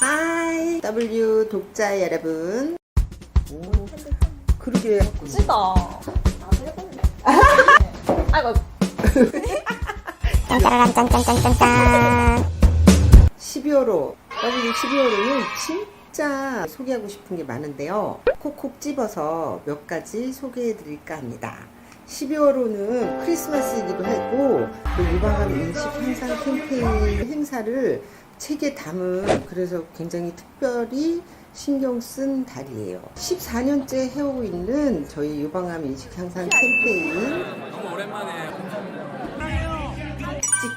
하이 W 독자 여러분 오, 그러게 찌다. 나도 해볼래. 아이고. 짠짜라란 짠짠짠짠짠 12호로 W 12호로는 진짜 소개하고 싶은 게 많은데요 콕콕 집어서 몇 가지 소개해 드릴까 합니다 12월호는 크리스마스이기도 하고 그 유방암 인식 향상 캠페인 행사를 책에 담은 그래서 굉장히 특별히 신경 쓴 달이에요. 14년째 해오고 있는 저희 유방암 인식 향상 캠페인 너무 오랜만에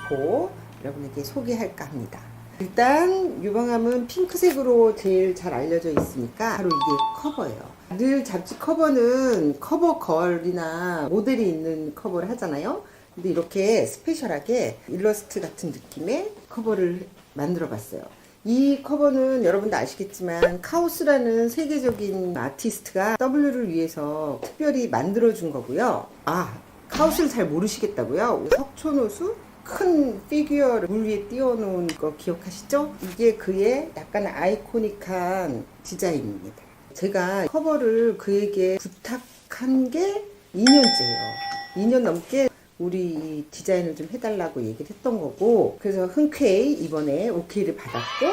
찍고 여러분에게 소개할까 합니다. 일단 유방암은 핑크색으로 제일 잘 알려져 있으니까 바로 이게 커버예요. 늘 잡지 커버는 커버 걸이나 모델이 있는 커버를 하잖아요. 근데 이렇게 스페셜하게 일러스트 같은 느낌의 커버를 만들어 봤어요. 이 커버는 여러분도 아시겠지만 카오스라는 세계적인 아티스트가 W를 위해서 특별히 만들어 준 거고요. 아, 카오스를 잘 모르시겠다고요? 석촌호수 큰 피규어를 물 위에 띄워놓은 거 기억하시죠? 이게 그의 약간 아이코닉한 디자인입니다. 제가 커버를 그에게 부탁한 게 2년째예요. 2년 넘게 우리 이 디자인을 좀 해달라고 얘기를 했던 거고 그래서 흔쾌히 이번에 오케이를 받았고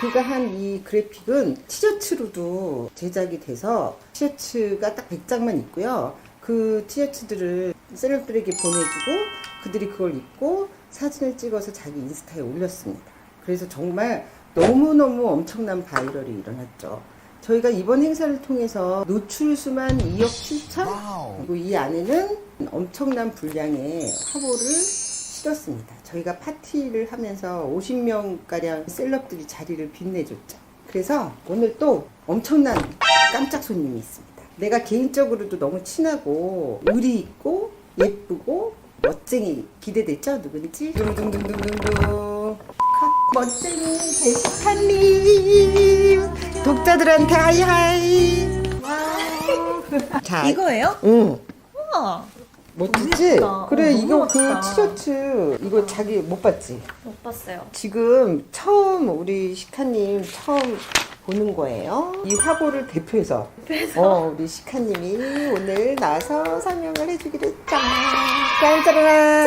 그가 한 이 그래픽은 티셔츠로도 제작이 돼서 티셔츠가 딱 100장만 있고요. 그 티셔츠들을 셀럽들에게 보내주고 그들이 그걸 입고 사진을 찍어서 자기 인스타에 올렸습니다. 그래서 정말 너무너무 엄청난 바이럴이 일어났죠. 저희가 이번 행사를 통해서 노출 수만 2억 7천 그리고 이 안에는 엄청난 분량의 화보를 실었습니다. 저희가 파티를 하면서 50명가량 셀럽들이 자리를 빛내줬죠. 그래서 오늘 또 엄청난 깜짝 손님이 있습니다. 내가 개인적으로도 너무 친하고 의리 있고 예쁘고 멋쟁이 기대됐죠? 누군지? 둥둥둥둥둥둥 컷. 멋쟁이 제시카님 독자들한테 하이하이 와우. 자 이거예요? 응 우와. 멋지지? 예쁘다. 그래 어, 이거 너무 그. 티셔츠 이거 자기 못 봤지? 못 봤어요. 지금 처음 우리 시카님 처음 보는 거예요. 이 화보를 대표해서 어 우리 시카님이 오늘 나와서 설명을 해주기로 했잖아. 짠짜라란.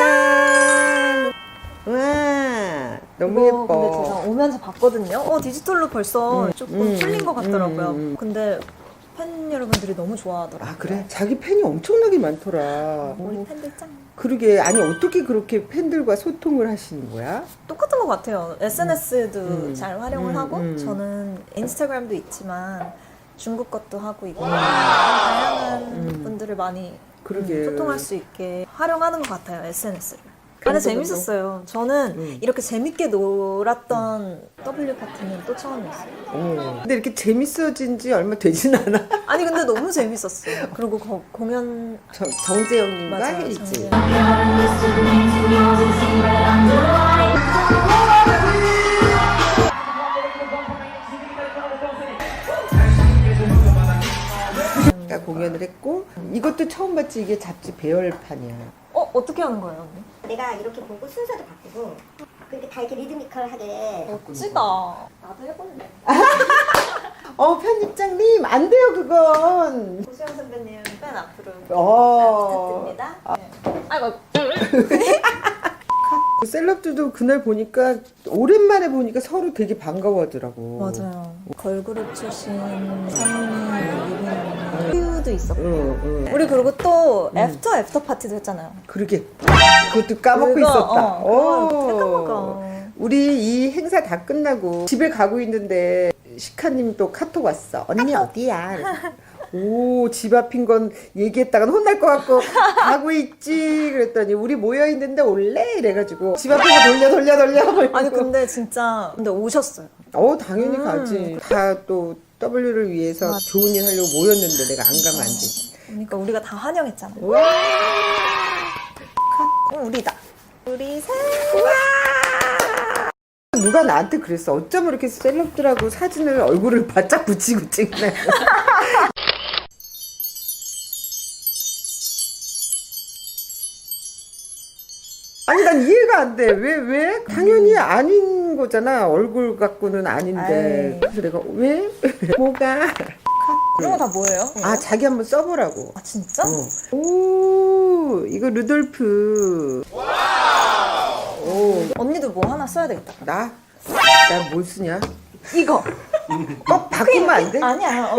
와 너무 이거 근데 예뻐. 제가 오면서 봤거든요. 어 디지털로 벌써 음, 조금 음, 풀린 것 같더라고요. 음, 음. 근데 팬 여러분들이 너무 좋아하더라고요. 아 그래? 자기 팬이 엄청나게 많더라. 우리 팬들 짱. 그러게 아니 어떻게 그렇게 팬들과 소통을 하시는 거야? 똑같은 것 같아요. SNS도 음. 잘 활용을 음, 하고 음. 저는 인스타그램도 있지만 중국 것도 하고 있고 다양한 음. 분들을 많이 그러게. 음, 소통할 수 있게 활용하는 것 같아요 SNS를. 근데 그래서 재밌었어요. 저는 음. 이렇게 재밌게 놀았던 W 파티는 또 처음이었어요. 어. 근데 이렇게 재밌어진 지 얼마 되진 않아. 아니 근데 너무 재밌었어요. 그리고 거- 공연 정, 정재영님과 맞아요. 가 공연을 했고 이것도 처음 봤지 이게 잡지 배열판이야. 어 어떻게 하는 거예요 언니? 내가 이렇게 보고 순서도 바꾸고 그렇게 다 이렇게 리드미컬하게 멋지다. 나도 해볼래. 어 편집장님 안 돼요 그건. 고수영 선배님 팬 앞으로 어. 부탁드립니다. 네. 아이고 그 셀럽들도 그날 보니까 오랜만에 보니까 서로 되게 반가워하더라고. 맞아요. 걸그룹 출신 상민이, 유빈, 퓨도 있었고. 응, 응. 우리 그리고 또 애프터 애프터 파티도 했잖아요. 그러게. 그것도 까먹고 그거, 있었다. 어, 까먹어. 우리 이 행사 다 끝나고 집에 가고 있는데 시카님 또 카톡 왔어. 언니 어디야? 오, 집 앞인 건 얘기했다간 혼날 것 같고 가고 있지. 그랬더니 우리 모여 있는데 올래? 이래가지고 집 앞에서 돌려 돌려 돌려. 아니 근데 진짜 근데 오셨어요. 어 당연히 음. 가지. 다 또 W를 위해서 맞아. 좋은 일 하려고 모였는데 내가 안 가면 안 되지. 그러니까 우리가 다 환영했잖아. 와. 어, 우리다. 우리 셋. 누가 나한테 그랬어. 어쩜 이렇게 셀럽들하고 사진을 얼굴을 바짝 붙이고 찍나. 아니 난 이해가 안 돼. 왜 왜? 당연히 아닌 하는 거잖아. 얼굴 갖고는 아닌데. 그래서 내가 왜? 뭐가? 이런 거 다 뭐예요? 아 자기 한번 써보라고. 아, 진짜? 어. 오 이거 루돌프. 오 언니도 뭐 하나 써야 되겠다. 나? 나 뭘 쓰냐? 이거. 어 바꾸면 안 돼? 아니야. 어,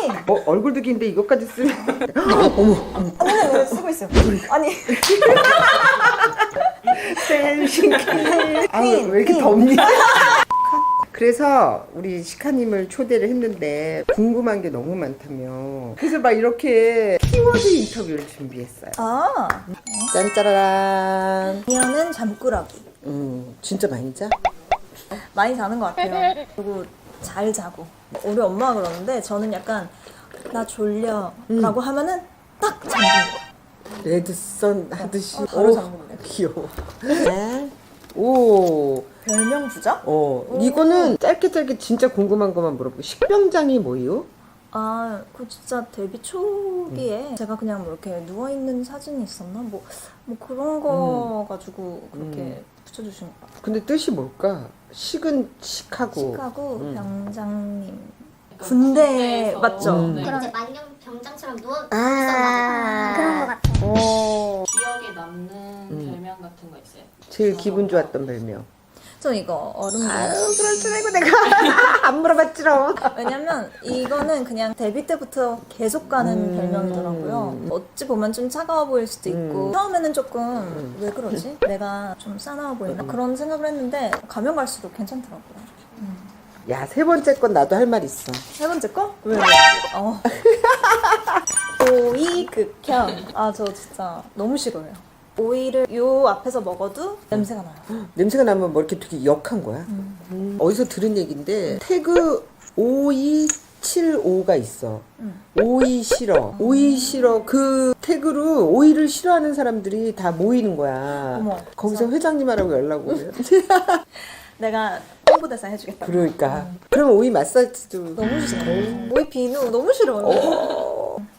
퀸. 어, 얼굴도 긴데 이것까지 쓰면 어머 언니는 왜 쓰고 있어요? 아니. 셀신키 아왜 이렇게 퀸. 덥니? 그래서 우리 시카님을 초대를 했는데 궁금한 게 너무 많다며 그래서 막 이렇게 키워드 인터뷰를 준비했어요 아. 짠짜라란 미연은 잠꾸러기. 음 진짜 많이 자? 많이 자는 것 같아요. 그리고 잘 자고. 우리 엄마가 그러는데 저는 약간 나 졸려 라고 하면은 딱 잠든 거. 레드선 하듯이 어, 바로 오, 잠그네. 귀여워 네. 오 별명 부자? 어, 이거는 짧게 짧게 진짜 궁금한 것만 물어보고 식병장이 뭐예요? 아, 그 진짜 데뷔 초기에 제가 그냥 뭐 이렇게 누워 있는 사진이 있었나? 뭐, 뭐 그런 거 가지고 그렇게 붙여주신 것 같아요. 근데 뜻이 뭘까? 식은 식하고 식하고 음. 병장님. 군대 맞죠? 음. 이제 만년 병장처럼 누워 아. 있었나 그런 거 같아. 제일 기분 좋았던 별명 저 이거 얼음 아유 물. 그럴 줄 알고 내가 안 물어봤지롱 왜냐면 이거는 그냥 데뷔 때부터 계속 가는 음. 별명이더라고요. 어찌 보면 좀 차가워 보일 수도 있고 음. 처음에는 조금 왜 그러지? 내가 좀 싸나워 보이나 그런 생각을 했는데 가면 갈수록 괜찮더라고요. 야 세 번째 건 나도 할 말 있어 세 번째 거? 왜? 어. 오이 극혐. 아, 저 진짜 너무 싫어요. 오이를 요 앞에서 먹어도 냄새가 나요. 냄새가 나면 뭐 이렇게 되게 역한 거야? 음. 어디서 들은 얘긴데 태그 5275가 있어. 음. 오이 싫어. 오이 싫어. 그 태그로 오이를 싫어하는 사람들이 다 모이는 거야. 어머, 거기서 회장님하라고 연락 오면. 내가 홍보대사 해주겠다. 그러니까. 그럼 오이 마사지도 너무 싫어요. 오이 비누 너무 싫어요.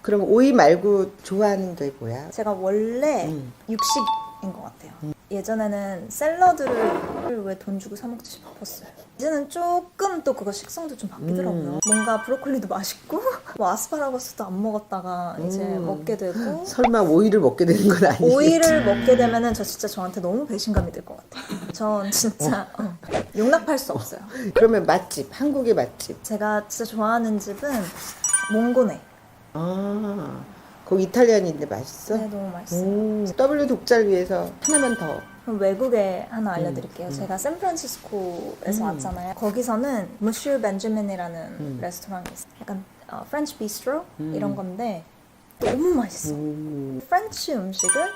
그럼 오이 말고 좋아하는 게 뭐야? 제가 원래 음. 육식인 것 같아요. 예전에는 샐러드를 왜 돈 주고 사 먹지 싶었어요. 이제는 조금 또 그거 식성도 좀 바뀌더라고요. 음. 뭔가 브로콜리도 맛있고 뭐 아스파라거스도 안 먹었다가 이제 음. 먹게 되고 설마 오이를 먹게 되는 건 아니겠지? 오이를 먹게 되면은 저 진짜 저한테 너무 배신감이 들 것 같아요. 전 진짜 어, 용납할 수 없어요. 그러면 맛집 한국의 맛집 제가 진짜 좋아하는 집은 몽고네. 아 거기 이탈리안인데 맛있어? 네, 너무 맛있어요. 음, W 독자를 위해서 하나만 더 그럼 외국에 하나 알려드릴게요. 음. 제가 샌프란시스코에서 음. 왔잖아요. 거기서는 무슈 벤자민이라는 음. 레스토랑이 있어요. 약간 어, 프렌치 비스트로 음. 이런 건데 너무 맛있어. 음, 프렌치 음식을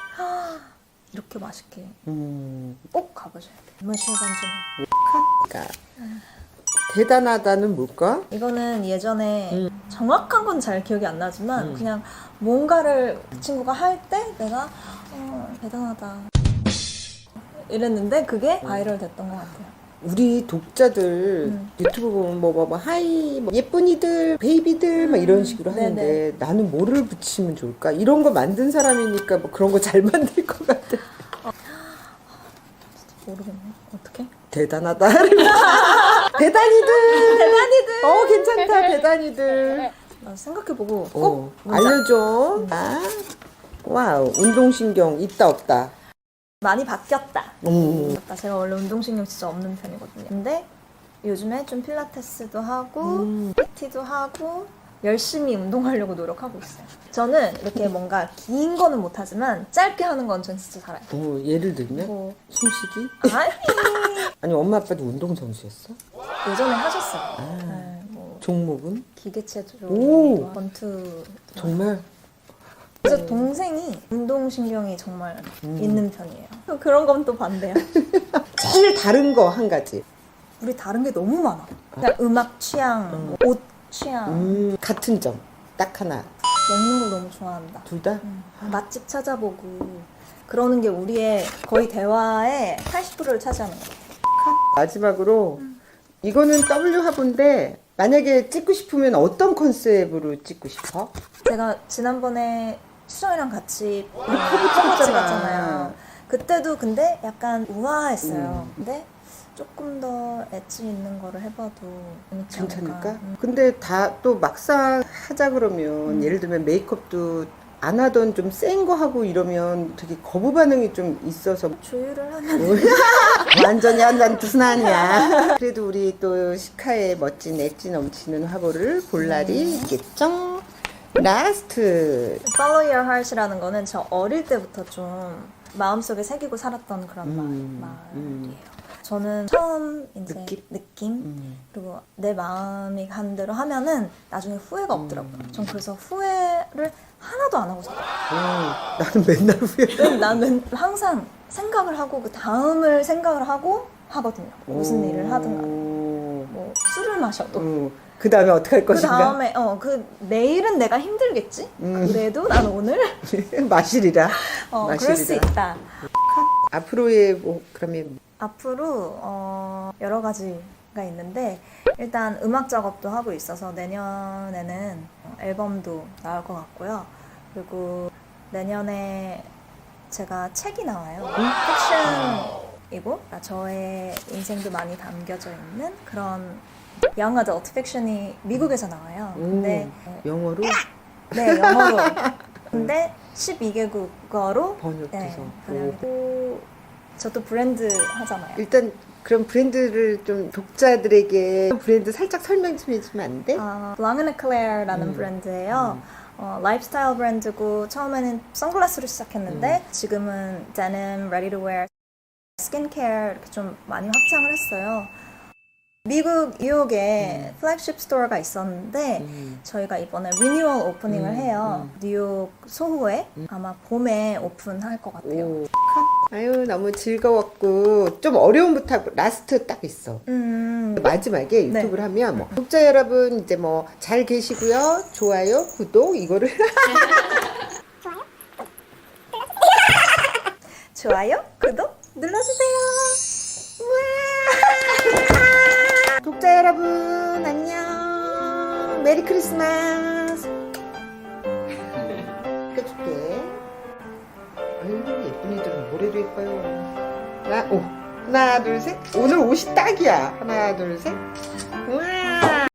이렇게 맛있게 음, 꼭 가보셔야 돼요. 무슈. 그러니까 대단하다는 뭘까? 이거는 예전에 음. 정확한 건 잘 기억이 안 나지만 음. 그냥 뭔가를 그 친구가 할 때 내가 어, 대단하다 이랬는데 그게 바이럴 됐던 것 같아요. 우리 독자들 음. 유튜브 보면 뭐, 뭐, 뭐 하이 뭐 예쁜이들 베이비들 막 이런 식으로 네네. 하는데 나는 뭐를 붙이면 좋을까? 이런 거 만든 사람이니까 뭐 그런 거 잘 만들 것 같아 모르겠네. 어떻게? 대단하다 대단이들. 대단이들. 어 괜찮다 대단이들. 나 생각해보고. 꼭 어, 문자 알려줘. 아, 와우 운동신경 있다 없다. 많이 바뀌었다. 음. 나 제가 원래 운동신경 진짜 없는 편이거든요. 근데 요즘에 좀 필라테스도 하고 음. PT도 하고 열심히 운동하려고 노력하고 있어요. 저는 이렇게 뭔가 긴 거는 못하지만 짧게 하는 건 전 진짜 잘해요. 어, 예를 들면 뭐 숨쉬기 아니 아니 엄마 아빠도 운동 선수였어 예전에 하셨어요. 아. 네, 뭐 종목은 기계체조, 오. 권투. 정말 그래서 동생이 운동신경이 정말 음. 있는 편이에요. 그런 건 또 반대야. 제일 다른 거 한 가지 우리 다른 게 너무 많아. 그냥 음악 취향, 음. 뭐옷 취향, 음, 같은 점 딱 하나 먹는 걸 너무 좋아한다. 둘 다? 음, 맛집 찾아보고 그러는 게 우리의 거의 대화의 80%를 차지하는 것 같아요. 마지막으로 이거는 W 화보인데 만약에 찍고 싶으면 어떤 컨셉으로 찍고 싶어? 제가 지난번에 수정이랑 같이 커브 커버 찍었잖아. 찍었잖아요. 그때도 근데 약간 우아했어요. 근데 조금 더 엣지 있는 거를 해봐도 않을까. 괜찮을까? 음. 근데 다 또 막상 하자 그러면 음. 예를 들면 메이크업도 안 하던 좀 센 거 하고 이러면 되게 거부 반응이 좀 있어서 조율을 하면 완전히 한잔 뜻은 아니야. 그래도 우리 또 시카의 멋진 엣지 넘치는 화보를 볼 날이 있겠죠? 라스트. Follow Your Heart이라는 거는 저 어릴 때부터 좀 마음속에 새기고 살았던 그런 음, 말, 음. 말이에요. 저는 처음 이제 느낌? 느낌, 음. 그리고 내 마음이 간 대로 하면은 나중에 후회가 없더라고요. 음. 전 그래서 후회를 하나도 안 하고 살아요. 어, 나는 맨날 후회. 나는 항상 생각을 하고 그 다음을 생각을 하고 하거든요. 무슨 일을 하든가. 뭐 술을 마셔도 그 다음에 어떻게 할 그 것인가? 다음에 어 그 내일은 내가 힘들겠지. 음. 그래도 난 오늘 마시리라. 어, 마시리라. 그럴 수 있다. 앞으로의 뭐 그러면 앞으로 어, 여러 가지가 있는데 일단 음악 작업도 하고 있어서 내년에는 앨범도 나올 것 같고요. 그리고 내년에 제가 책이 나와요. 픽션이고 그러니까 저의 인생도 많이 담겨져 있는 그런 young adult fiction이 미국에서 나와요. 근데 영어로 네 영어로. 근데 12개국어로 번역돼서. 네, 번역이고 저도 브랜드 하잖아요. 일단 그럼 브랜드를 좀 독자들에게 브랜드 살짝 설명 좀 해주면 안 돼? 아, Claire라는 음. 브랜드예요. 어, 라이프스타일 브랜드고 처음에는 선글라스로 시작했는데 음. 지금은 denim, ready to wear, 스킨케어 이렇게 좀 많이 확장을 했어요. 미국 뉴욕에 플래그십 스토어가 있었는데 음. 저희가 이번에 리뉴얼 오프닝을 음, 해요. 뉴욕 소호에 아마 봄에 오픈할 것 같아요. 오. 아유 너무 즐거웠고 좀 어려움부터 하고 라스트 딱 있어. 음, 마지막에 네. 유튜브를 하면 뭐 독자 여러분 이제 뭐 잘 계시고요 좋아요 구독 이거를 좋아요, 구독 눌러주세요. 우와! 독자 여러분 안녕 메리 크리스마스 뭐래도 예뻐요. 하나 오 하나 둘 셋. 오늘 옷이 딱이야. 하나 둘 셋. 우와